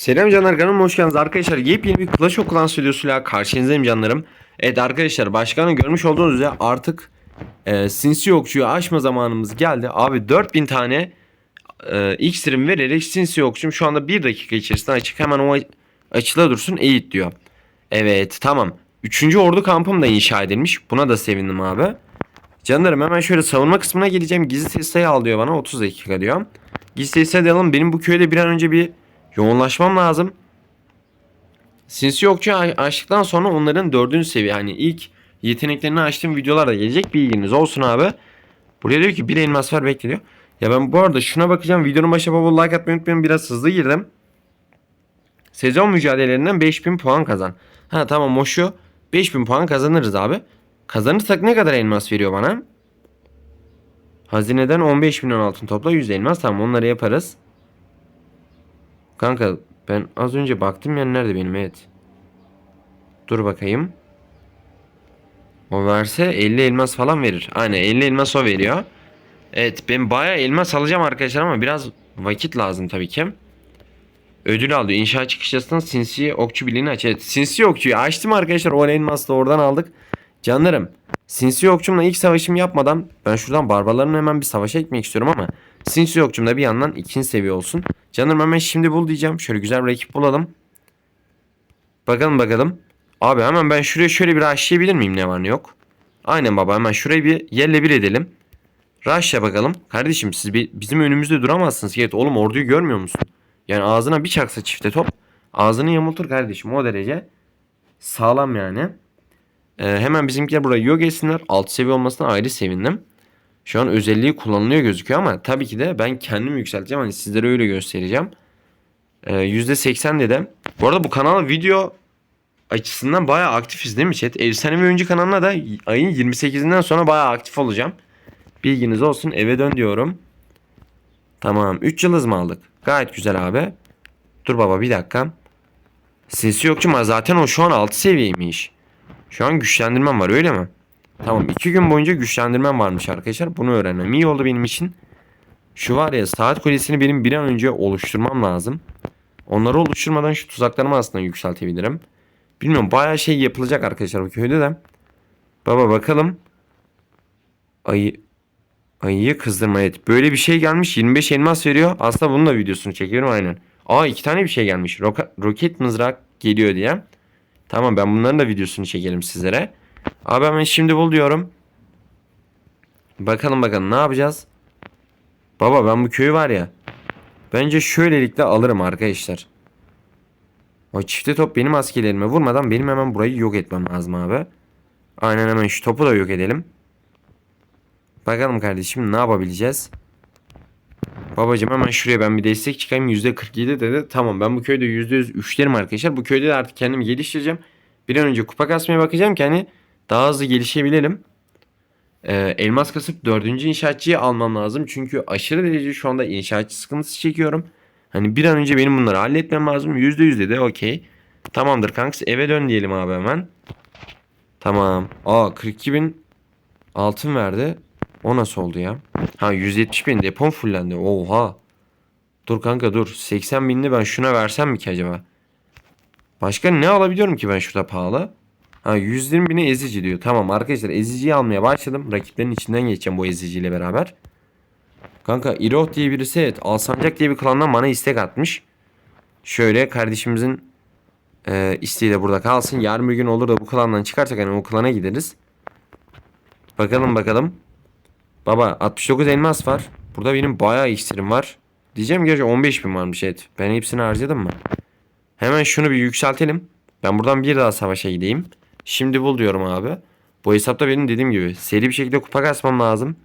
Selam canlar kanalıma hoş geldiniz arkadaşlar. Yepyeni bir Clash of Clans videosuyla karşınızdayım canlarım. Evet arkadaşlar başkanın görmüş olduğunuz üzere artık e, sinsi okçuyu aşma zamanımız geldi. Abi 4000 tane e, iksirim vererek sinsi okçum şu anda 1 dakika içerisinde açık. Hemen o açıla dursun eğit diyor. Evet tamam. 3. ordu kampım da inşa edilmiş. Buna da sevindim abi. Canlarım hemen şöyle savunma kısmına geleceğim. Gizli testayı al diyor bana 30 dakika diyor. Gizli testayı alalım. Benim bu köyde bir an önce bir yoğunlaşmam lazım. Sinsi okçu açtıktan sonra onların dördüncü seviye hani ilk yeteneklerini açtığım videolar da gelecek bilginiz olsun abi. Buraya diyor ki bir elmas var bekle diyor. Ya ben bu arada şuna bakacağım videonun başına baba like atmayı unutmayın biraz hızlı girdim. Sezon mücadelelerinden 5000 puan kazan. Ha tamam o şu 5000 puan kazanırız abi. Kazanırsak ne kadar elmas veriyor bana? Hazineden 15 milyon altın topla 100 elmas tamam onları yaparız. Kanka ben az önce baktım yani nerede benim evet. Dur bakayım. O verse 50 elmas falan verir. Aynen 50 elmas o veriyor. Evet ben bayağı elmas alacağım arkadaşlar ama biraz vakit lazım tabii ki. Ödül alıyor. İnşaat çıkışlasından sinsi okçu birliğini aç. Evet sinsi okçuyu açtım arkadaşlar. O elması da oradan aldık. Canlarım sinsi okçumla ilk savaşımı yapmadan ben şuradan barbarlarımla hemen bir savaşa gitmek istiyorum ama sinsi okçum da bir yandan ikinci seviye olsun. Canlarım hemen şimdi bul diyeceğim. Şöyle güzel bir ekip bulalım. Bakalım bakalım. Abi hemen ben şuraya şöyle bir rushlayabilir miyim ne var ne yok. Aynen baba hemen şurayı bir yerle bir edelim. Rush'la bakalım. Kardeşim siz bir, bizim önümüzde duramazsınız. Evet oğlum orduyu görmüyor musun? Yani ağzına bir çaksa çifte top. Ağzını yamultur kardeşim o derece. Sağlam yani. Ee, hemen bizimkiler burayı yok etsinler. Alt seviye olmasına ayrı sevindim. Şu an özelliği kullanılıyor gözüküyor ama tabii ki de ben kendim yükselteceğim. Hani sizlere öyle göstereceğim. Ee, %80 dedim. Bu arada bu kanal video açısından bayağı aktifiz değil mi chat? Efsanevi Oyuncu kanalına da ayın 28'inden sonra bayağı aktif olacağım. Bilginiz olsun eve dön diyorum. Tamam 3 yıldız mı aldık? Gayet güzel abi. Dur baba bir dakika. Sinsi yokçu ama zaten o şu an 6 seviyeymiş. Şu an güçlendirmem var öyle mi? Tamam 2 gün boyunca güçlendirmem varmış arkadaşlar. Bunu öğrenmem iyi oldu benim için. Şu var ya saat kulesini benim bir an önce oluşturmam lazım. Onları oluşturmadan şu tuzaklarımı aslında yükseltebilirim. Bilmiyorum bayağı şey yapılacak arkadaşlar bu köyde de. Baba bakalım. Ayı Ayıyı kızdırma et. Böyle bir şey gelmiş 25 elmas veriyor. Aslında bunun da videosunu çekiyorum aynen. Aa iki tane bir şey gelmiş. Roka, roket mızrak geliyor diye. Tamam ben bunların da videosunu çekelim sizlere. Abi hemen şimdi bul diyorum. Bakalım bakalım ne yapacağız. Baba ben bu köyü var ya. Bence şöylelikle alırım arkadaşlar. O çifte top benim askerlerime vurmadan benim hemen burayı yok etmem lazım abi. Aynen hemen şu topu da yok edelim. Bakalım kardeşim ne yapabileceğiz. Babacım hemen şuraya ben bir destek çıkayım. %47 dedi. Tamam ben bu köyde %100 üçlerim arkadaşlar. Bu köyde de artık kendimi geliştireceğim. Bir an önce kupa kasmaya bakacağım ki hani daha hızlı gelişebilirim. Ee, elmas kasıp dördüncü inşaatçıyı almam lazım. Çünkü aşırı derece şu anda inşaatçı sıkıntısı çekiyorum. Hani bir an önce benim bunları halletmem lazım. %100 dedi okey. Tamamdır kanks eve dön diyelim abi hemen. Tamam. Aa 42 bin altın verdi. O nasıl oldu ya? Ha 170 bin depom fullendi. Oha. Dur kanka dur. 80 binli ben şuna versem mi ki acaba? Başka ne alabiliyorum ki ben şurada pahalı? Ha 120 bini ezici diyor. Tamam arkadaşlar eziciyi almaya başladım. Rakiplerin içinden geçeceğim bu eziciyle beraber. Kanka Iroh diye birisi evet Alsancak diye bir klandan bana istek atmış. Şöyle kardeşimizin e, isteği de burada kalsın. Yarın bir gün olur da bu klandan çıkarsak hani o klana gideriz. Bakalım bakalım. Baba 69 elmas var. Burada benim bayağı iksirim var. Diyeceğim gerçi 15 bin varmış evet. Ben hepsini harcadım mı? Hemen şunu bir yükseltelim. Ben buradan bir daha savaşa gideyim. Şimdi bul diyorum abi. Bu hesapta benim dediğim gibi seri bir şekilde kupa kasmam lazım.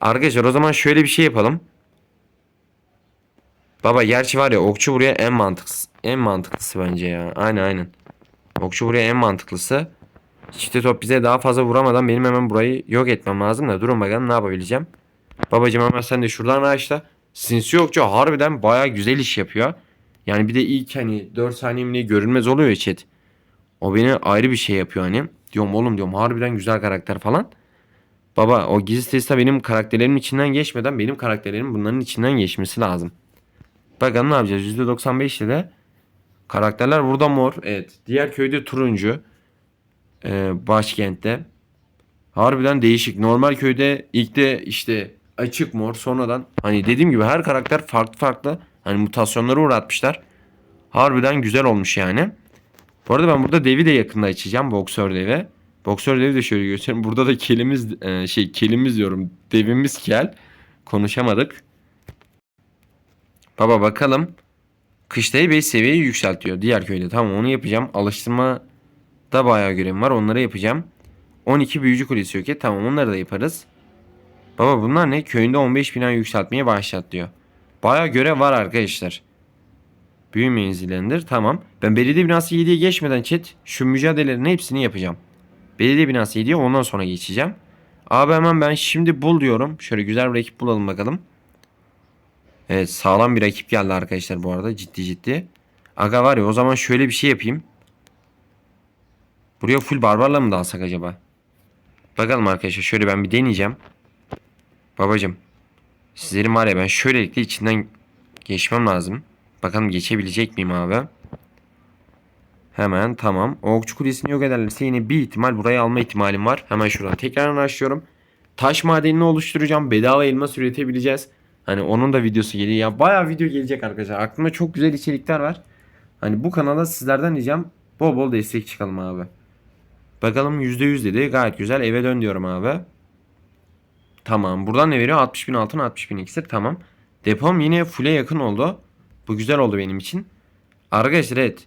Arkadaşlar o zaman şöyle bir şey yapalım. Baba gerçi var ya okçu buraya en mantıklısı. En mantıklısı bence ya. Aynen aynen. Okçu buraya en mantıklısı. Çifte top bize daha fazla vuramadan benim hemen burayı yok etmem lazım da durun bakalım ne yapabileceğim. Babacım hemen sen de şuradan açla. Sinsi yokçu harbiden baya güzel iş yapıyor. Yani bir de ilk hani 4 saniyemliği görünmez oluyor ya chat. O beni ayrı bir şey yapıyor hani. Diyorum oğlum diyorum harbiden güzel karakter falan. Baba o gizli testa benim karakterlerimin içinden geçmeden benim karakterlerim bunların içinden geçmesi lazım. Bakalım ne yapacağız. %95 ile de Karakterler burada mor. Evet. Diğer köyde turuncu. Ee, başkentte. Harbiden değişik. Normal köyde ilk de işte açık mor sonradan hani dediğim gibi her karakter farklı farklı hani mutasyonlara uğratmışlar. Harbiden güzel olmuş yani. Bu arada ben burada devi de yakında açacağım. Boksör devi. Boksör devi de şöyle göstereyim. Burada da kelimiz e, şey kelimiz diyorum. Devimiz kel. Konuşamadık. Baba bakalım. Kışlayı 5 seviyeyi yükseltiyor. Diğer köyde. Tamam onu yapacağım. Alıştırma da bayağı görevim var. Onları yapacağım. 12 büyücü kulesi yok ya. Tamam onları da yaparız. Baba bunlar ne? Köyünde 15 bina yükseltmeye başlat diyor. Bayağı görev var arkadaşlar. Büyü menzilendir. Tamam. Ben belediye binası 7'ye geçmeden chat şu mücadelelerin hepsini yapacağım. Belediye binası 7'ye ondan sonra geçeceğim. Abi hemen ben şimdi bul diyorum. Şöyle güzel bir rakip bulalım bakalım. Evet sağlam bir rakip geldi arkadaşlar bu arada ciddi ciddi. Aga var ya o zaman şöyle bir şey yapayım. Buraya full barbarla mı dalsak acaba? Bakalım arkadaşlar şöyle ben bir deneyeceğim. Babacım. Sizlerin var ya ben şöylelikle içinden geçmem lazım. Bakalım geçebilecek miyim abi? Hemen tamam. Okçu kulesini yok ederlerse yine bir ihtimal burayı alma ihtimalim var. Hemen şuradan tekrar açıyorum. Taş madenini oluşturacağım. Bedava elmas üretebileceğiz. Hani onun da videosu geliyor. Ya bayağı video gelecek arkadaşlar. Aklımda çok güzel içerikler var. Hani bu kanala sizlerden diyeceğim. Bol bol destek çıkalım abi. Bakalım %100 dedi. Gayet güzel. Eve dön diyorum abi. Tamam. Buradan ne veriyor? 60 bin altın 60 bin iksir. Tamam. Depom yine full'e yakın oldu. Bu güzel oldu benim için. Arkadaşlar evet.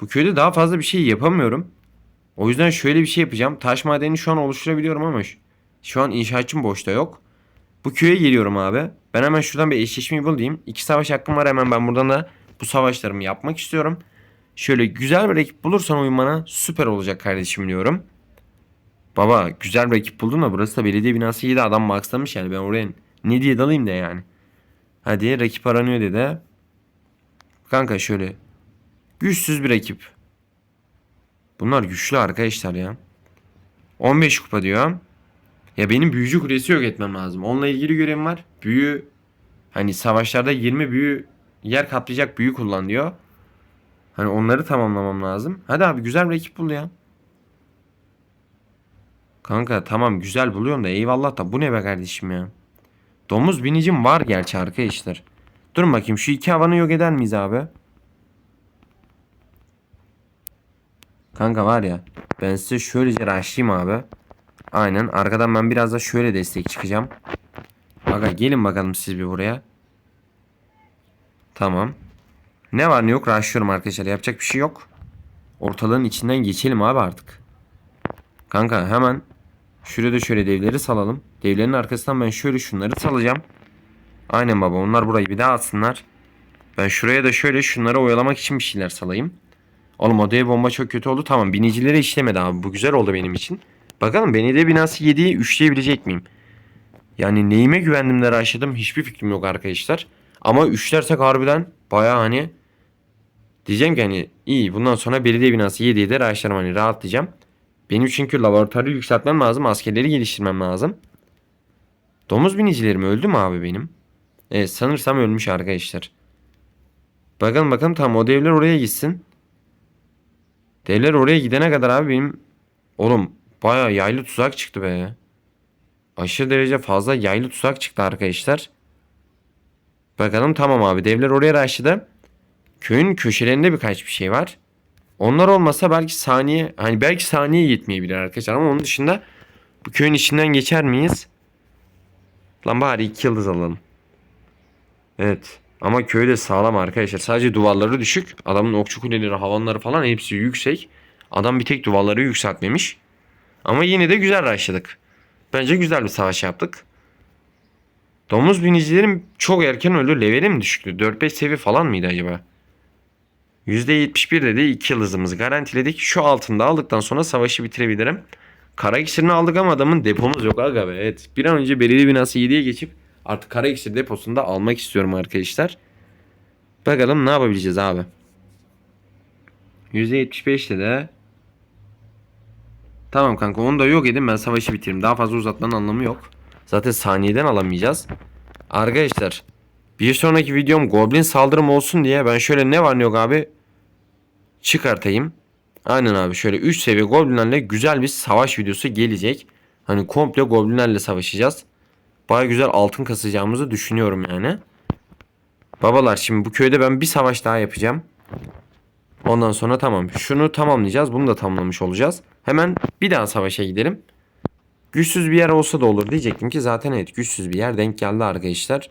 Bu köyde daha fazla bir şey yapamıyorum. O yüzden şöyle bir şey yapacağım. Taş madeni şu an oluşturabiliyorum ama şu, an inşaatçım boşta yok. Bu köye geliyorum abi. Ben hemen şuradan bir eşleşmeyi bulayım. İki savaş hakkım var hemen ben buradan da bu savaşlarımı yapmak istiyorum. Şöyle güzel bir rakip bulursan oyun bana süper olacak kardeşim diyorum. Baba güzel bir rakip buldun da burası da belediye binası iyi de adam maxlamış yani ben oraya ne diye dalayım da yani. Hadi rakip aranıyor dedi. Kanka şöyle. Güçsüz bir rakip. Bunlar güçlü arkadaşlar ya. 15 kupa diyor. Ya benim büyücü kulesi yok etmem lazım. Onunla ilgili görevim var. Büyü hani savaşlarda 20 büyü yer kaplayacak büyü kullan diyor. Hani onları tamamlamam lazım. Hadi abi güzel bir ekip bul ya. Kanka tamam güzel buluyorum da eyvallah da bu ne be kardeşim ya. Domuz binicim var gerçi arkadaşlar. Durun bakayım şu iki havanı yok eder miyiz abi? Kanka var ya ben size şöylece rushlayayım abi. Aynen arkadan ben biraz da şöyle destek çıkacağım. Aga gelin bakalım siz bir buraya. Tamam. Ne var ne yok rushlıyorum arkadaşlar yapacak bir şey yok. Ortalığın içinden geçelim abi artık. Kanka hemen şuraya da şöyle devleri salalım. Devlerin arkasından ben şöyle şunları salacağım. Aynen baba onlar burayı bir daha atsınlar. Ben şuraya da şöyle şunları oyalamak için bir şeyler salayım. Oğlum odaya bomba çok kötü oldu. Tamam binicilere işlemedi abi. Bu güzel oldu benim için. Bakalım belediye binası 7'yi üçleyebilecek miyim? Yani neyime güvendim de raşladım hiçbir fikrim yok arkadaşlar. Ama üçlersek harbiden baya hani diyeceğim ki hani iyi bundan sonra belediye binası 7'ye de raşlarım hani rahatlayacağım. Benim çünkü laboratuvarı yükseltmem lazım. Askerleri geliştirmem lazım. Domuz binicilerim öldü mü abi benim? Evet sanırsam ölmüş arkadaşlar. Bakalım bakalım tamam o devler oraya gitsin. Devler oraya gidene kadar abi benim oğlum baya yaylı tuzak çıktı be. Aşırı derece fazla yaylı tuzak çıktı arkadaşlar. Bakalım tamam abi devler oraya raşladı. Köyün köşelerinde birkaç bir şey var. Onlar olmasa belki saniye hani belki saniye yetmeyebilir arkadaşlar ama onun dışında bu köyün içinden geçer miyiz? Lan bari iki yıldız alalım. Evet. Ama köyde sağlam arkadaşlar. Sadece duvarları düşük. Adamın okçu kuleleri, havanları falan hepsi yüksek. Adam bir tek duvarları yükseltmemiş. Ama yine de güzel raşladık. Bence güzel bir savaş yaptık. Domuz binicilerim çok erken öldü. Leveli mi düşüktü? 4-5 seviye falan mıydı acaba? %71 dedi 2 yıldızımızı garantiledik. Şu altında aldıktan sonra savaşı bitirebilirim. Kara aldık ama adamın depomuz yok aga be. Evet bir an önce belediye binası 7'ye geçip artık kara iksir deposunda almak istiyorum arkadaşlar. Bakalım ne yapabileceğiz abi. %75'te de Tamam kanka onu da yok edin ben savaşı bitireyim. Daha fazla uzatmanın anlamı yok. Zaten saniyeden alamayacağız. Arkadaşlar bir sonraki videom Goblin saldırım olsun diye ben şöyle ne var ne yok abi çıkartayım. Aynen abi şöyle 3 seviye goblinlerle güzel bir savaş videosu gelecek. Hani komple goblinlerle savaşacağız. Baya güzel altın kasacağımızı düşünüyorum yani. Babalar şimdi bu köyde ben bir savaş daha yapacağım. Ondan sonra tamam. Şunu tamamlayacağız. Bunu da tamamlamış olacağız. Hemen bir daha savaşa gidelim. Güçsüz bir yer olsa da olur diyecektim ki zaten evet güçsüz bir yer denk geldi arkadaşlar.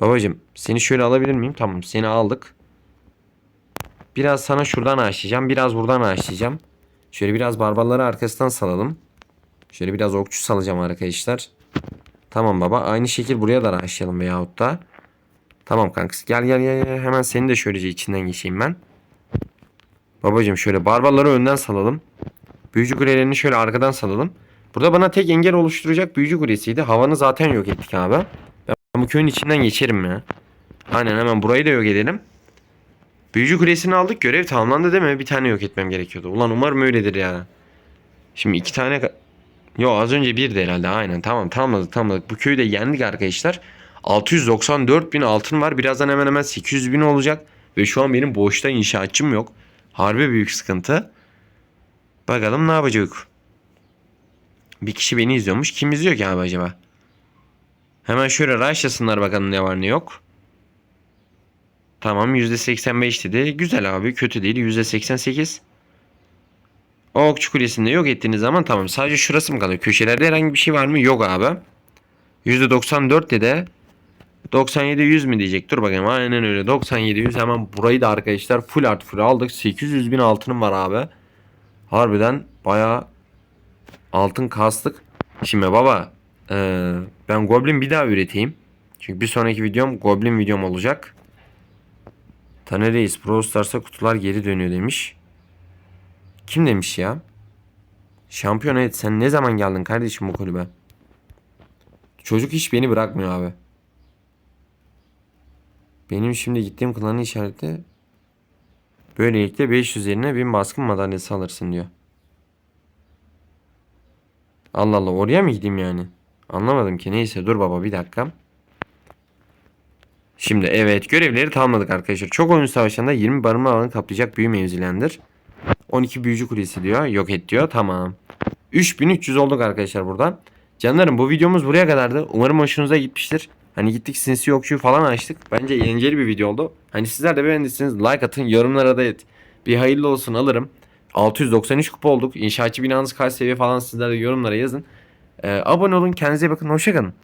Babacım seni şöyle alabilir miyim? Tamam seni aldık. Biraz sana şuradan açacağım. Biraz buradan açacağım. Şöyle biraz barbarları arkasından salalım. Şöyle biraz okçu salacağım arkadaşlar. Tamam baba. Aynı şekil buraya da açalım veyahut da. Tamam kankası. Gel gel gel. gel. Hemen seni de şöylece içinden geçeyim ben. Babacım şöyle barbarları önden salalım. Büyücü kulelerini şöyle arkadan salalım. Burada bana tek engel oluşturacak büyücü kulesiydi. Havanı zaten yok ettik abi. Ben bu köyün içinden geçerim ya. Aynen hemen burayı da yok edelim. Büyücü kulesini aldık. Görev tamamlandı değil mi? Bir tane yok etmem gerekiyordu. Ulan umarım öyledir ya. Şimdi iki tane... Yo az önce bir de herhalde. Aynen tamam tamamladık tamamladık. Bu köyü de yendik arkadaşlar. 694 bin altın var. Birazdan hemen hemen 800 bin olacak. Ve şu an benim boşta inşaatçım yok. Harbi büyük sıkıntı. Bakalım ne yapacak. Bir kişi beni izliyormuş. Kim izliyor ki abi acaba? Hemen şöyle rushlasınlar bakalım ne var ne yok. Tamam %85 dedi. Güzel abi kötü değil %88. O okçu kulesinde yok ettiğiniz zaman tamam. Sadece şurası mı kalıyor? Köşelerde herhangi bir şey var mı? Yok abi. %94 dedi. 97 100 mi diyecek? Dur bakayım. Aynen öyle. 97 100 hemen burayı da arkadaşlar full art full aldık. 800 bin altınım var abi. Harbiden bayağı altın kastık. Şimdi baba eee, ben Goblin bir daha üreteyim. Çünkü bir sonraki videom Goblin videom olacak. Taner Reis Brawl Stars'a kutular geri dönüyor demiş. Kim demiş ya? Şampiyon evet sen ne zaman geldin kardeşim bu kulübe? Çocuk hiç beni bırakmıyor abi. Benim şimdi gittiğim klanın işareti böylelikle 500 yerine 1000 baskın madalyası alırsın diyor. Allah Allah oraya mı gideyim yani? Anlamadım ki. Neyse dur baba bir dakika. Şimdi evet görevleri tamamladık arkadaşlar. Çok oyun savaşında 20 barınma alanı kaplayacak büyü mevzilendir. 12 büyücü kulesi diyor. Yok et diyor. Tamam. 3300 olduk arkadaşlar burada. Canlarım bu videomuz buraya kadardı. Umarım hoşunuza gitmiştir. Hani gittik sinsi yokçuyu falan açtık. Bence eğlenceli bir video oldu. Hani sizler de beğendiyseniz like atın. Yorumlara da et. Bir hayırlı olsun alırım. 693 kupa olduk. İnşaatçı binanız kaç seviye falan sizler de yorumlara yazın. Ee, abone olun. Kendinize bakın. Hoşçakalın.